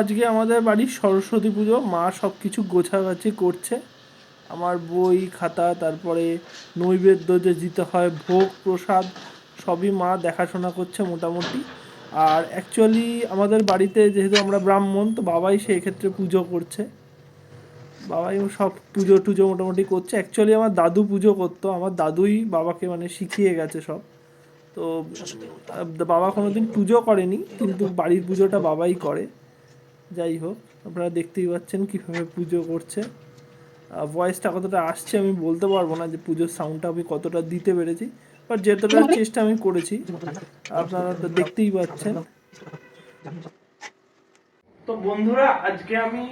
আজকে আমাদের বাড়ির সরস্বতী পুজো, মা সব কিছু গোছাগাছি করছে। আমার বই, খাতা, তারপরে নৈবেদ্য যে দিতে হয়, ভোগ, প্রসাদ, সবই মা দেখাশোনা করছে মোটামুটি। আর অ্যাকচুয়ালি আমাদের বাড়িতে যেহেতু আমরা ব্রাহ্মণ, তো বাবাই সেই ক্ষেত্রে পুজো করছে। বাবাই সব পুজো টুজো মোটামুটি করছে। অ্যাকচুয়ালি আমার দাদু পুজো করতো, আমার দাদুই বাবাকে মানে শিখিয়ে গেছে সব। তো বাবা কোনোদিন পুজো করেনি, কিন্তু বাড়ির পুজোটা বাবাই করে। যাই হোক, আপনারা দেখতেই পাচ্ছেন কীভাবে পুজো করছে। ভয়েসটা কতটা আসছে আমি বলতে পারব না যে পুজোর সাউন্ডটা আমি কতটা দিতে পেরেছি বাট যেতটা চেষ্টা আমি করেছি, আপনারা তো দেখতেই পাচ্ছেন। তো বন্ধুরা, আজকে আমি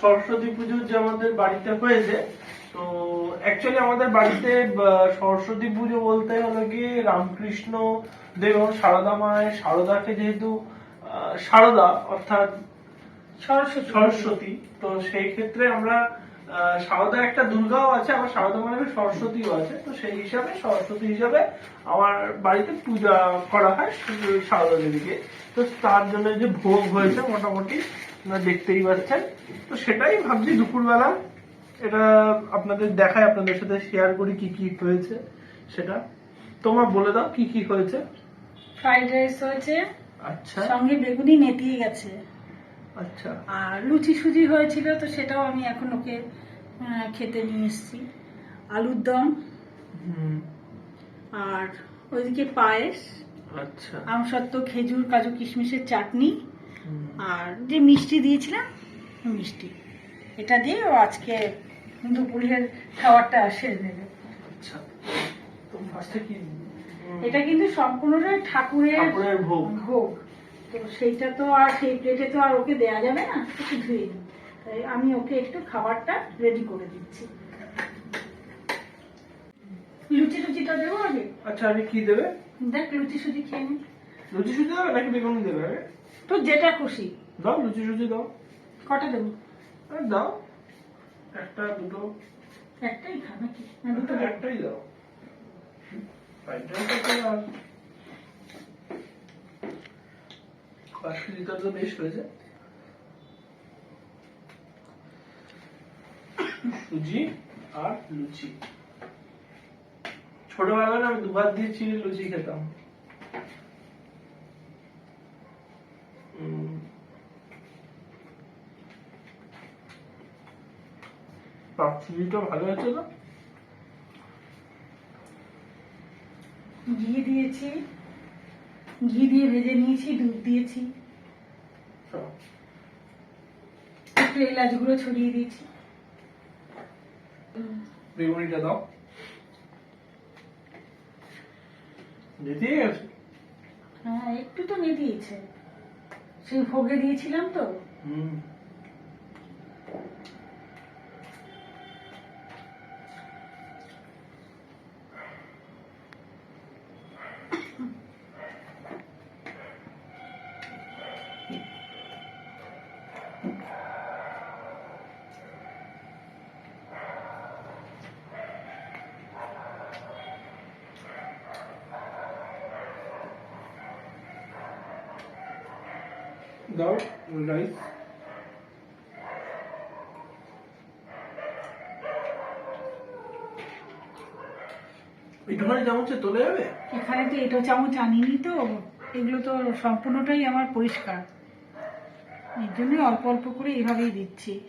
সরস্বতী পুজো যে আমাদের বাড়িতে হয়েছে, তো অ্যাকচুয়ালি আমাদের বাড়িতে সরস্বতী পুজো বলতে হলো গিয়ে রামকৃষ্ণ দেব সারদা মায়ের সারদাকে যেহেতু সারদা অর্থাৎ সরস্বতী। তো সেই ক্ষেত্রে আমরা সারদা একটা দুর্গাও আছে আবার সারদা মানে সরস্বতীও আছে তো সেই হিসাবে সরস্বতী হিসাবে আমার বাড়িতে পূজা করা হয় সারদা দেবীকে। তো তার জন্য যে ভোগ হয়েছে মোটামুটি দেখতেই পাচ্ছেন। তো সেটাই ভাবছি দুপুরবেলা। এটা আপনাদের দেখায় আপনাদের সাথে শেয়ার করি কি কি হয়েছে সেটা। তোমার বলে দাও কি কি হয়েছে? ফ্রাইড রাইস হয়েছে আচ্ছা। সঙ্গে বেগুনি নেতিয়ে গেছে। আচ্ছা। আর লুচি সুজি হয়েছিল তো সেটাও আমি এখন ওকে খেতে নিয়ে এসেছি। আলুর দম। আর ওইদিকে পায়েস। আচ্ছা। আমসত্ত্ব খেজুর কাজু কিশমিশের চাটনি। আর যে মিষ্টি দিয়েছিলাম মিষ্টি। এটা দিয়ে ও আজকে দুপুরের খাবারটা সেরে নেবে। আচ্ছা। তো ফার্স্টে কি? এটা কিন্তু সম্পূর্ণটাই ঠাকুরের ঠাকুরের ভোগ। ভোগ। তো সেইটা তো আর সেই প্লেটে তো আর ওকে দেয়া যাবে না একটু ধুয়ে নিই তাই আমি ওকে একটু খাবারটা রেডি করে দিচ্ছি। লুচি লুচিটা দেবো আগে? আচ্ছা আরে কি দেবে? দেখ লুচি সুজি খেয়ে নি। লুচি সুজি দেবে নাকি বেগুনি দেবে তো যেটা খুশি। দাও লুচি সুজি দাও। কটা দেবো? দাও। একটা দুটো। একটাই খা নাকি? না দুটো? একটাই দাও। তো বেশ হয়েছে। সুজি আর লুচি। ছোটবেলায় না আমি দুবার দিয়ে চিনি লুচি খেতাম। ভালো আছে তো ঘি দিয়েছি। ঘি দিয়ে ভেজে নিয়েছি দুধ দিয়েছি। একটু এলাচ গুঁড়ো ছড়িয়ে দিয়েছি। বেগুনিটা দাও। হ্যাঁ একটু তো নিয়ে সেই ভোগে দিয়েছিলাম তো। হুম। দাও রাইস একটুখানি চামচে তোলে যাবে? এখানে তো এটো চামচ আনিনি তো। এগুলো তো সম্পূর্ণটাই আমার পরিষ্কার। এর জন্যই অল্প অল্প করে এভাবেই দিচ্ছি।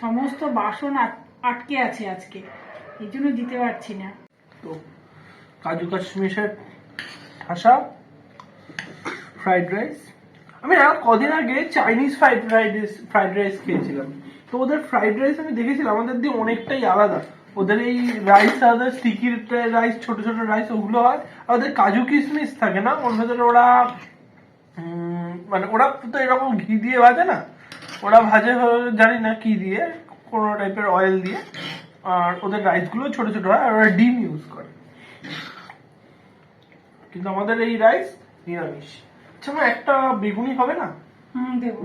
সমস্ত বাসন আট- আটকে আছে আজকে। এই জন্য দিতে পারছি না। তো কাজু কাশ্মীরের ঠাসা ফ্রাইড রাইস আমি না কদিন আগে Chinese fried rice fried rice খেয়েছিলাম। তো ওদের ফ্রাইড রাইস আমি দেখেছিলাম, আমাদের দিয়ে অনেকটাই আলাদা। ওদের এই রাইস আলাদা স্টিকি রাইস ছোট ছোট রাইস ওগুলো হয়। আর ওদের কাজু কিশমিশ থাকে না? ওর ভেতরে ওরা মানে ওরা তো এরকম ঘি দিয়ে ভাজে না? ওরা ভাজে, জানি না কি দিয়ে, কোনো টাইপের অয়েল দিয়ে। আর ওদের রাইসগুলো ছোট ছোট হয়, আর ওরা ডিম ইউজ করে। কিন্তু আমাদের এই রাইস নিরামিষ। আচ্ছা আমার একটা বেগুনি হবে না? হুম দেব।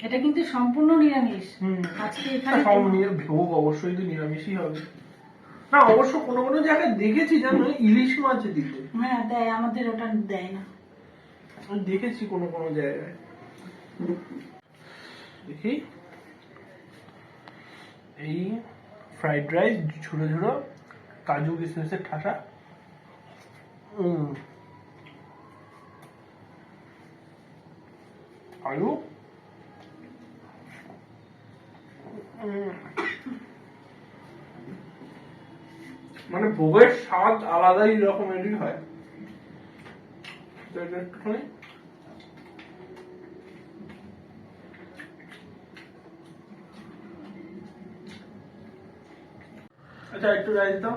এটা কিন্তু সম্পূর্ণ নিরামিষ। হুম। আজকে না, এখানে সব ভোগ অবশ্যই তো নিরামিষই হবে। না অবশ্য কোনো কোনো জায়গায় দেখেছি জানো ইলিশ মাছ দিতে। হ্যাঁ দেয় আমাদের ওটা দেয় না। আমি দেখেছি কোনো কোনো জায়গায়। দেখি। এই ফ্রাইড রাইস ঝুড়ো ঝুড়ো কাজু কিশমিশের ঠাসা। উম। আলু। মানে ভোগের স্বাদ আলাদাই রকমেরই হয়। আচ্ছা একটু রাইস দাও।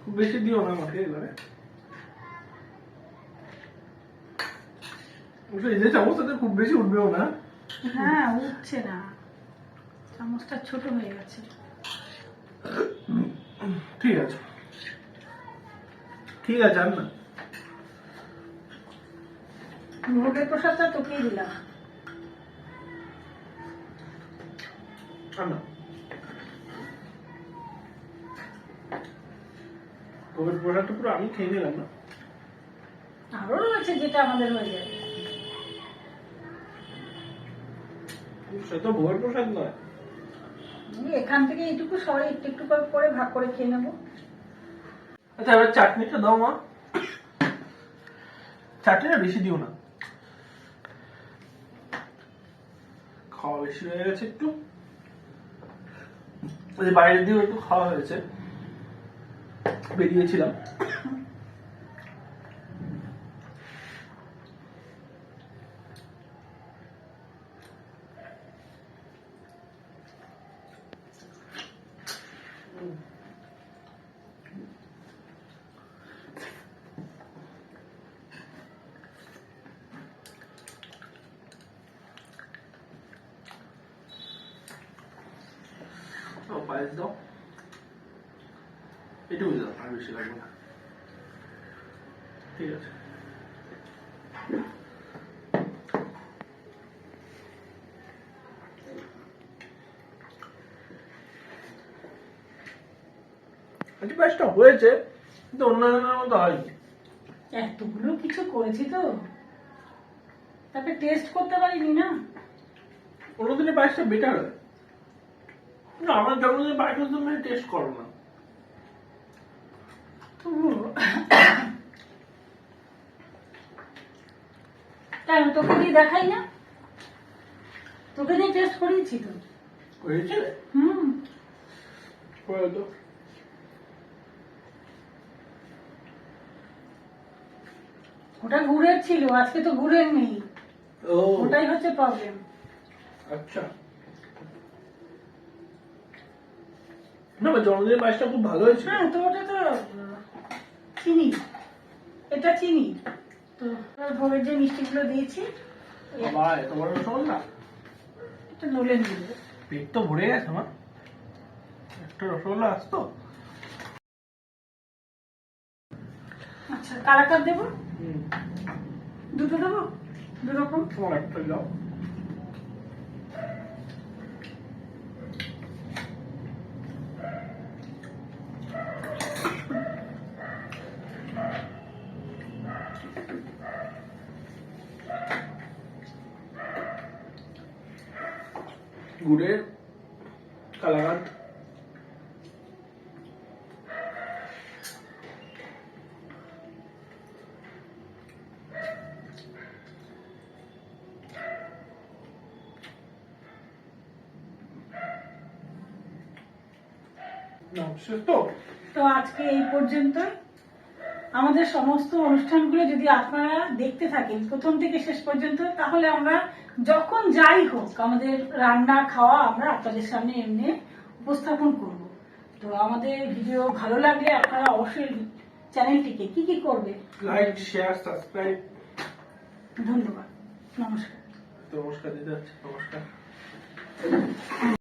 খুব বেশি দিও না আমাকে এবারে। এই যে চামচটাতে খুব বেশি উঠবেও না। হ্যাঁ উঠছে না। চামচটা ছোট হয়ে গেছে। ঠিক আছে। ঠিক আছে আর না ভোগের প্রসাদটা তোকেই দিলাম। আর না কোভিড প্রোডাক্টটা পুরো আমি খেয়ে নিলাম না। আরও রয়েছে যেটা আমাদের হয়ে যাবে। সে তো ভোগের প্রসাদ নয়। এখান থেকে এইটুকু সবাই একটু একটু করে ভাগ করে খেয়ে নেব। আচ্ছা এবার চাটনিটা দাও মা। চাটনিটা বেশি দিও না। খাওয়া বেশি হয়ে গেছে একটু। ওই বাইরের দিকেও একটু খাওয়া হয়েছে। বেরিয়েছিলাম। ও পায়েস দাও এটুকু দাও আর বেশি লাগবে না ঠিক আছে আজকে পায়েসটা হয়েছে কিন্তু অন্যান্য মতো হয়নি। এতগুলো কিছু করেছি তো। তারপরে টেস্ট করতে পারিনি না। অন্যদিনের পায়েসটা বেটার হয়। না আমার জন্মদিনের পায়েসটা তুমি টেস্ট করো না। তাই আমি তোকে দিয়ে দেখাই না। তোকে দিয়ে টেস্ট করিয়েছি তো। হয়েছে হুম। করে তো ওটা গুড়ের ছিল আজকে তো গুড়ের নেই। ও। ওটাই হচ্ছে প্রবলেম আচ্ছা। না আমার জন্মদিনের পায়েসটা খুব ভালো হয়েছে হ্যাঁ তো ওটা তো চিনি। এটা চিনি। তো ভোগের যে মিষ্টিগুলো দিয়েছি বাবা এত বড় রসগোল্লা এটা নলে নিবে পেট তো ভরে গেছে আমার একটা রসগোল্লা আসতো আচ্ছা কালাকার দেবো? দুটো দেবো? দু রকম? তোমার একটা দাও। গুড়ের কালাকাত তো তো আজকে এই পর্যন্তই। আমাদের সমস্ত অনুষ্ঠানগুলো যদি আপনারা দেখতে থাকেন প্রথম থেকে শেষ পর্যন্ত তাহলে আমরা যখন যাই হোক আমাদের রান্না খাওয়া আমরা আপনাদের সামনে এমনি উপস্থাপন করব। তো আমাদের ভিডিও ভালো লাগলে আপনারা অবশ্যই চ্যানেলটিকে কি কি করবে? Like share subscribe. ধন্যবাদ। নমস্কার। নমস্কার হচ্ছে নমস্কার।